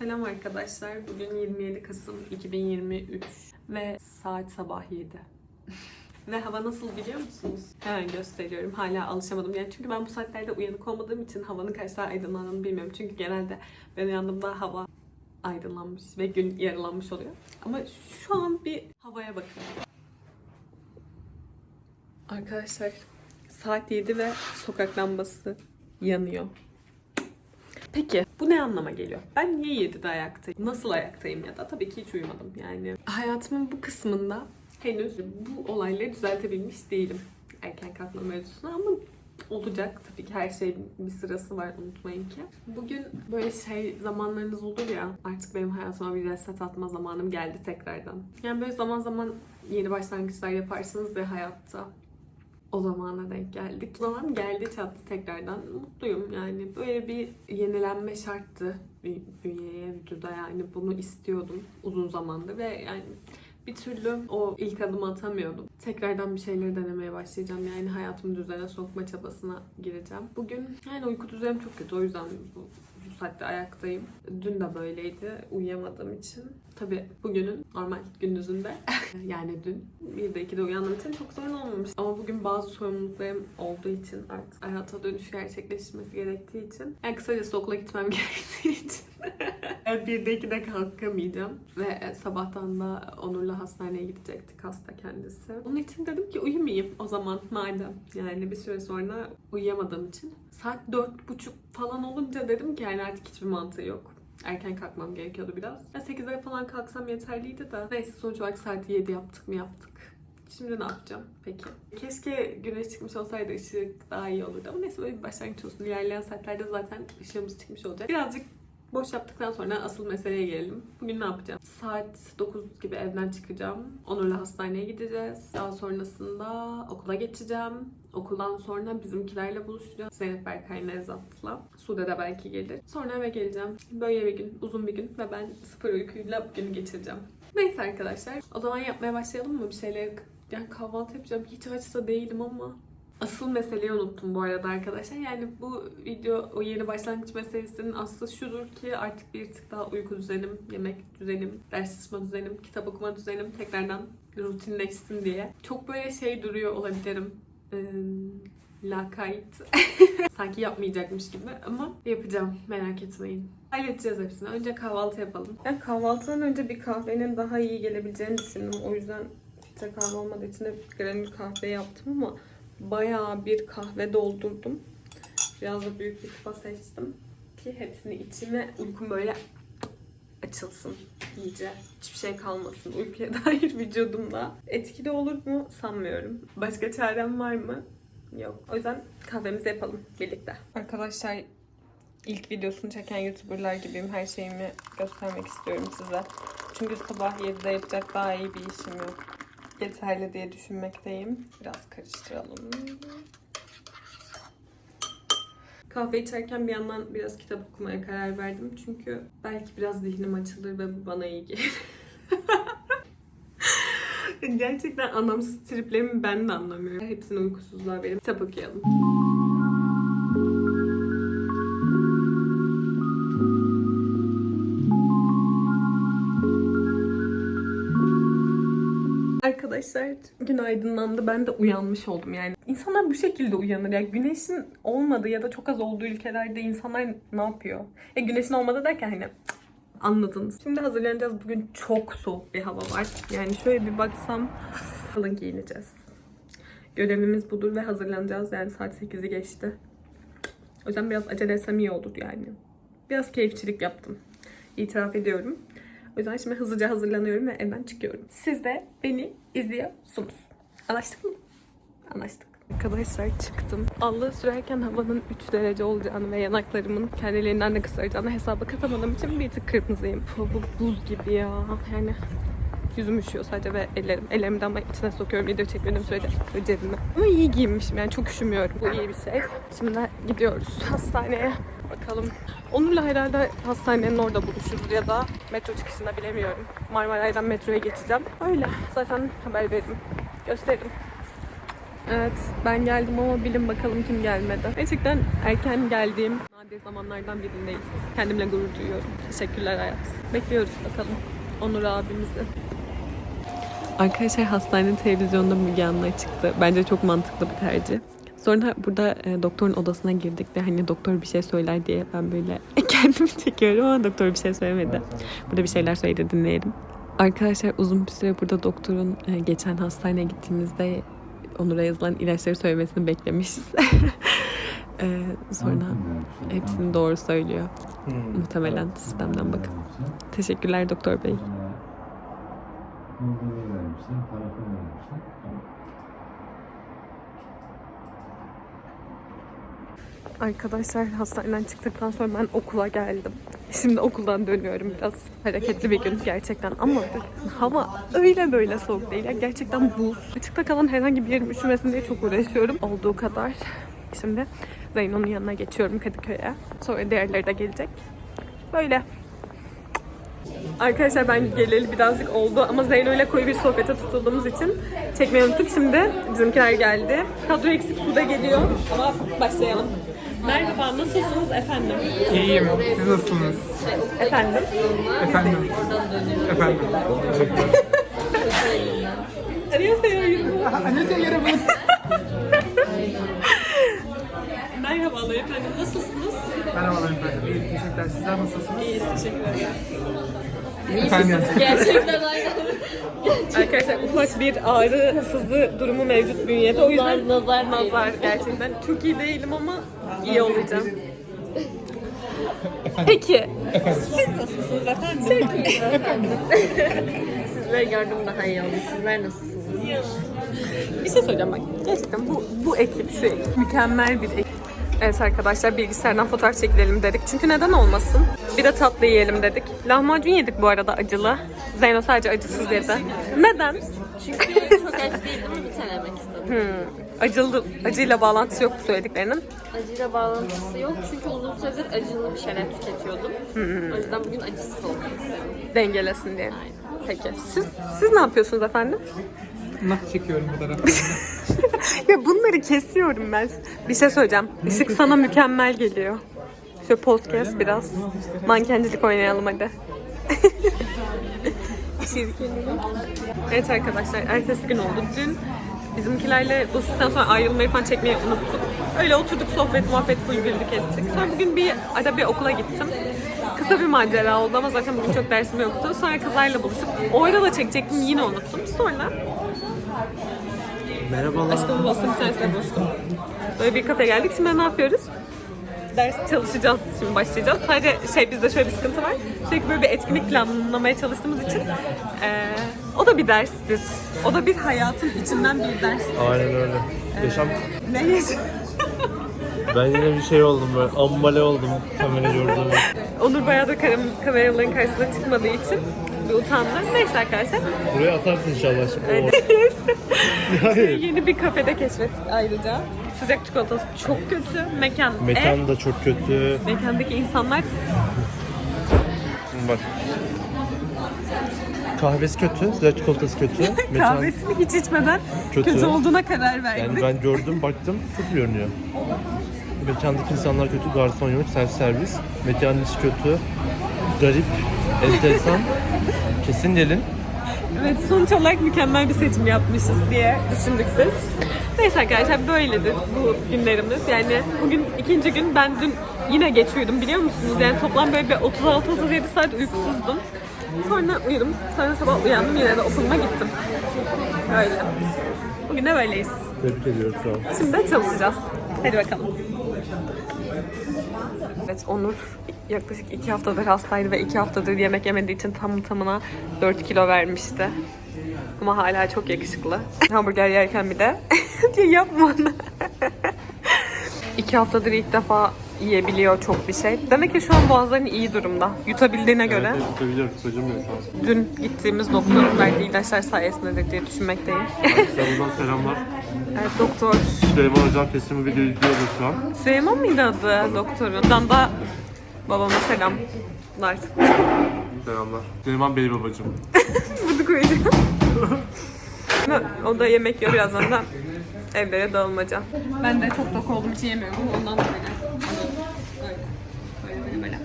Selam arkadaşlar. Bugün 27 Kasım 2023 ve saat sabah 7. ve hava nasıl biliyor musunuz? Hemen gösteriyorum. Hala alışamadım. Yani çünkü ben bu saatlerde uyanık olmadığım için havanın kaç saat aydınlandığını bilmiyorum. Çünkü genelde ben uyandığımda hava aydınlanmış ve gün yarılanmış oluyor. Ama şu an bir havaya bakın. Arkadaşlar saat 7 ve sokak lambası yanıyor. Peki anlama geliyor? Ben niye 7'de ayaktayım? Nasıl ayaktayım ya da tabii ki hiç uyumadım yani. Hayatımın bu kısmında henüz bu olayları düzeltebilmiş değilim. Erken kalkma mevzusuna ama olacak. Tabii ki her şeyin bir sırası var unutmayın ki. Bugün böyle şey zamanlarınız olur ya artık benim hayatıma bir reset atma zamanım geldi tekrardan. Yani böyle zaman zaman yeni başlangıçlar yaparsınız ya hayatta. O zamana denk geldik. O zaman geldi çattı tekrardan. Mutluyum yani. Böyle bir yenilenme şarttı bünyeye, vücuda yani. Bunu istiyordum uzun zamandır ve yani bir türlü o ilk adımı atamıyordum. Tekrardan bir şeyleri denemeye başlayacağım. Yani hayatımı düzene sokma çabasına gireceğim. Bugün yani uyku düzenim çok kötü. O yüzden bu, bu saatte ayaktayım. Dün de böyleydi uyuyamadığım için. Tabii bugünün normal gündüzünde yani dün bir de iki de uyandığım için çok sorun olmamış. Ama bugün bazı sorumluluklarım olduğu için artık hayata dönüş gerçekleşmesi gerektiği için yani kısacası okula gitmem gerektiği için yani bir de kalkamayacağım. Ve e, sabahtan da Onur'la hastaneye gidecektik hasta kendisi. Onun için dedim ki uyumayayım o zaman madem. Yani bir süre sonra uyuyamadığım için. Saat dört buçuk falan olunca dedim ki yani artık hiçbir mantığı yok. Erken kalkmam gerekiyordu biraz. Ya 8'e falan kalksam yeterliydi de. Neyse sonuç olarak saati 7 yaptık mı yaptık. Şimdi ne yapacağım peki? Keşke güneş çıkmış olsaydı ışık daha iyi olurdu ama neyse böyle bir başlangıç olsun. İlerleyen saatlerde zaten ışığımız çıkmış olacak. Birazcık boş yaptıktan sonra asıl meseleye gelelim. Bugün ne yapacağım? Saat 9 gibi evden çıkacağım. Onur'la hastaneye gideceğiz. Daha sonrasında okula geçeceğim. Okuldan sonra bizimkilerle buluşacağız. Zeynep Berkay Nevzat'la. Sude de belki gelir. Sonra eve geleceğim. Böyle bir gün, uzun bir gün ve ben sıfır uykuyla bugünü geçireceğim. Neyse arkadaşlar. O zaman yapmaya başlayalım mı? Bir şeyler yani kahvaltı yapacağım. Hiç açsa değilim ama Asıl meseleyi unuttum bu arada arkadaşlar. Yani bu video o yeni başlangıç meselesinin aslı şudur ki artık bir tık daha uyku düzenim, yemek düzenim, ders çalışma düzenim, kitap okuma düzenim tekrardan rutinleşsin diye. Çok böyle şey duruyor olabilirim. Ee, lakayt. Sanki yapmayacakmış gibi ama yapacağım merak etmeyin. Halledeceğiz hepsini. Önce kahvaltı yapalım. Ben kahvaltıdan önce bir kahvenin daha iyi gelebileceğini düşündüm. O yüzden filtre kahve olmadığı için de granül kahve yaptım ama bayağı bir kahve doldurdum. Biraz da büyük bir kupa seçtim. Ki hepsini içime uykum böyle açılsın iyice. Hiçbir şey kalmasın uykuya dair vücudumda. Etkili olur mu sanmıyorum. Başka çarem var mı? Yok. O yüzden kahvemizi yapalım birlikte. Arkadaşlar ilk videosunu çeken youtuberlar gibiyim. Her şeyimi göstermek istiyorum size. Çünkü sabah 7'de yapacak daha iyi bir işim yok yeterli diye düşünmekteyim. Biraz karıştıralım. Kahve içerken bir yandan biraz kitap okumaya karar verdim. Çünkü belki biraz zihnim açılır ve bu bana iyi gelir. Gerçekten anlamsız triplerimi ben de anlamıyorum. Hepsini uykusuzluğa verip kitap okuyalım. Arkadaşlar gün aydınlandı. Ben de uyanmış oldum yani. İnsanlar bu şekilde uyanır. Ya güneşin olmadığı ya da çok az olduğu ülkelerde insanlar ne yapıyor? Ya güneşin olmadığı derken hani anladınız. Şimdi hazırlanacağız. Bugün çok soğuk bir hava var. Yani şöyle bir baksam kalın giyineceğiz. Görevimiz budur ve hazırlanacağız. Yani saat 8'i geçti. O yüzden biraz acele etsem iyi olur yani. Biraz keyifçilik yaptım. İtiraf ediyorum. O yüzden şimdi hızlıca hazırlanıyorum ve evden çıkıyorum. Siz de beni izliyorsunuz. Anlaştık mı? Anlaştık. Arkadaşlar çıktım. Allığı sürerken havanın 3 derece olacağını ve yanaklarımın kendilerinden de kısaracağını hesaba katamadığım için bir tık kırmızıyım. Hava buz gibi ya. Yani yüzüm üşüyor sadece ve ellerim. Ellerimi de ama içine sokuyorum video çekmediğim sürece cebime. Ama iyi giyinmişim yani çok üşümüyorum. Bu iyi bir şey. Şimdi gidiyoruz hastaneye. Bakalım. Onurla herhalde hastanenin orada buluşuruz ya da metro çıkışında bilemiyorum. Marmaray'dan metroya geçeceğim. Öyle. Zaten haber veririm. Gösteririm. Evet ben geldim ama bilin bakalım kim gelmedi. Gerçekten erken geldiğim nadir zamanlardan birindeyiz. Kendimle gurur duyuyorum. Teşekkürler hayat. Bekliyoruz bakalım Onur abimizi. Arkadaşlar hastanenin televizyonda Müge Anlı çıktı. Bence çok mantıklı bir tercih. Sonra burada e, doktorun odasına girdik ve hani doktor bir şey söyler diye ben böyle kendimi çekiyorum ama doktor bir şey söylemedi. Burada bir şeyler söyledi dinleyelim. Arkadaşlar uzun bir süre burada doktorun e, geçen hastaneye gittiğimizde Onur'a yazılan ilaçları söylemesini beklemişiz. E, sonra hepsini doğru söylüyor. Muhtemelen sistemden bakıp. Teşekkürler doktor bey. Bulguru vermişsin, parafin vermişsin. Arkadaşlar hastaneden çıktıktan sonra ben okula geldim. Şimdi okuldan dönüyorum biraz. Hareketli bir gün gerçekten ama hava öyle böyle soğuk değil. ya. Gerçekten buz. Açıkta kalan herhangi bir yerim üşümesin diye çok uğraşıyorum. Olduğu kadar. Şimdi Zeyno'nun yanına geçiyorum Kadıköy'e. Sonra diğerleri de gelecek. Böyle. Arkadaşlar ben geleli birazcık oldu ama Zeyno ile koyu bir sohbete tutulduğumuz için çekmeyi unuttuk. Şimdi bizimkiler geldi. Kadro eksik suda geliyor ama başlayalım. Merhaba, nasılsınız efendim? İyiyim. Siz nasılsınız? Efendim? Efendim. Efendim. Annyeonghaseyo. Annesi yarımı. Merhabalar efendim, nasılsınız? Merhabalar efendim. İyi teşekkürler. Sizler nasılsınız? İyiyiz, teşekkür ederim. Efendim. Gerçekten aynen. Arkadaşlar ufak bir ağrı, sızı durumu mevcut bünyede. O yüzden nazar nazar gerçekten. Çok iyi değilim ama iyi olacağım. Peki, siz nasılsınız efendim? Çok iyi. Sizleri gördüm daha iyi oldu. Sizler nasılsınız? Bir şey söyleyeceğim bak. Gerçekten bu, bu ekip, şu ekip mükemmel bir ekip. Evet arkadaşlar bilgisayardan fotoğraf çekilelim dedik. Çünkü neden olmasın? Bir de tatlı yiyelim dedik. Lahmacun yedik bu arada acılı. Zeyno sadece acısız yedi. Neden? Çünkü çok aç değildim bir tane yemek istedim. Hmm. Acılı, acıyla bağlantısı yok bu söylediklerinin. Acıyla bağlantısı yok çünkü uzun süredir acılı bir şeyler tüketiyordum. O yüzden bugün acısız olsun istedim. Dengelesin diye. Peki. Siz, siz ne yapıyorsunuz efendim? Nah çekiyorum bu taraftan. ya bunları kesiyorum ben. Bir şey söyleyeceğim. Işık sana mükemmel geliyor. Şöyle post kes biraz. Mankencilik oynayalım hadi. Evet arkadaşlar ertesi gün oldu. Dün bizimkilerle buluştuktan sonra ayrılmayı falan çekmeyi unuttum. Öyle oturduk sohbet muhabbet full güldük ettik. Sonra bugün bir ara bir okula gittim. Kısa bir macera oldu ama zaten bugün çok dersim yoktu. Sonra kızlarla buluşup orada da çekecektim yine unuttum. Sonra Merhabalar. Aşkımın bastım bir tanesine buluştum. Böyle bir kafe geldik. Şimdi ne yapıyoruz? Ders çalışacağız şimdi başlayacağız. Sadece şey bizde şöyle bir sıkıntı var. Sürekli böyle bir etkinlik planlamaya çalıştığımız için eee, o da bir derstir. O da bir hayatın içinden bir ders. Aynen öyle. Yaşam Ne ben yine bir şey oldum böyle ambale oldum kamera gördüğüm. Onur bayağıdır kam- kameraların karşısına çıkmadığı için bir utandı. Neyse arkadaşlar. Buraya atarsın inşallah şimdi. Hayır. Yeni bir kafede keşfettik ayrıca. Sıcak çikolatası çok kötü. Mekan, Mekan da çok kötü. mekandaki insanlar Bak. Kahvesi kötü, sıcak çikolatası kötü. Mekan, kahvesini hiç içmeden kötü, Kötü. olduğuna karar verdik. yani ben gördüm, baktım, kötü görünüyor. Mekandaki insanlar kötü, garson yok, self servis. Mekanın içi kötü, garip, enteresan. Kesin gelin. Evet sonuç olarak mükemmel bir seçim yapmışız diye düşündük biz. Neyse arkadaşlar böyledir bu günlerimiz. Yani bugün ikinci gün ben dün yine geç uyudum biliyor musunuz? Yani toplam böyle bir 36-37 saat uykusuzdum. Sonra uyudum. Sonra sabah uyandım yine de okuluma gittim. Öyle. Bugün de böyleyiz. Tebrik ediyoruz şu an. Şimdi de çalışacağız. Hadi bakalım. Evet Onur yaklaşık iki haftadır hastaydı ve iki haftadır yemek yemediği için tam tamına 4 kilo vermişti. Ama hala çok yakışıklı. Hamburger yerken bir de diye yapma iki haftadır ilk defa yiyebiliyor çok bir şey. Demek ki şu an boğazların iyi durumda. Yutabildiğine göre. Evet, tutabiliyorum, tutacağımıyor şu an. Dün gittiğimiz doktorun verdiği ilaçlar sayesindedir diye düşünmekteyim. Selamlar, selamlar. evet doktor Süleyman Hocam kesin bu videoyu izliyordu şu an. Süleyman mıydı adı doktorun? Buradan da babama selamlar. Selamlar. Süleyman Bey babacığım. Bunu koyacağım. o da yemek yiyor birazdan da Evlere dağılmaca. Ben de çok tok olduğum için yemiyorum. Ondan da böyle. Böyle. Böyle böyle böyle.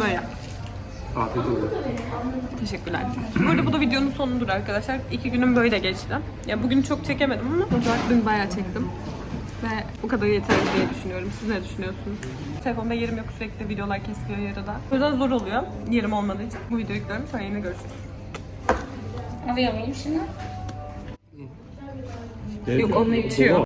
Böyle. Afiyet olsun. Teşekkürler. Bu arada bu da videonun sonudur arkadaşlar. İki günüm böyle geçti. Ya bugün çok çekemedim ama dün bayağı çektim. Ve bu kadar yeterli diye düşünüyorum. Siz ne düşünüyorsunuz? Telefonda yerim yok sürekli videolar kesiliyor yarıda. O yüzden zor oluyor yerim olmadığı için. Bu videoyu yüklüyorum sonra yine görüşürüz. Alıyor muyum şimdi? Yok onu içiyor.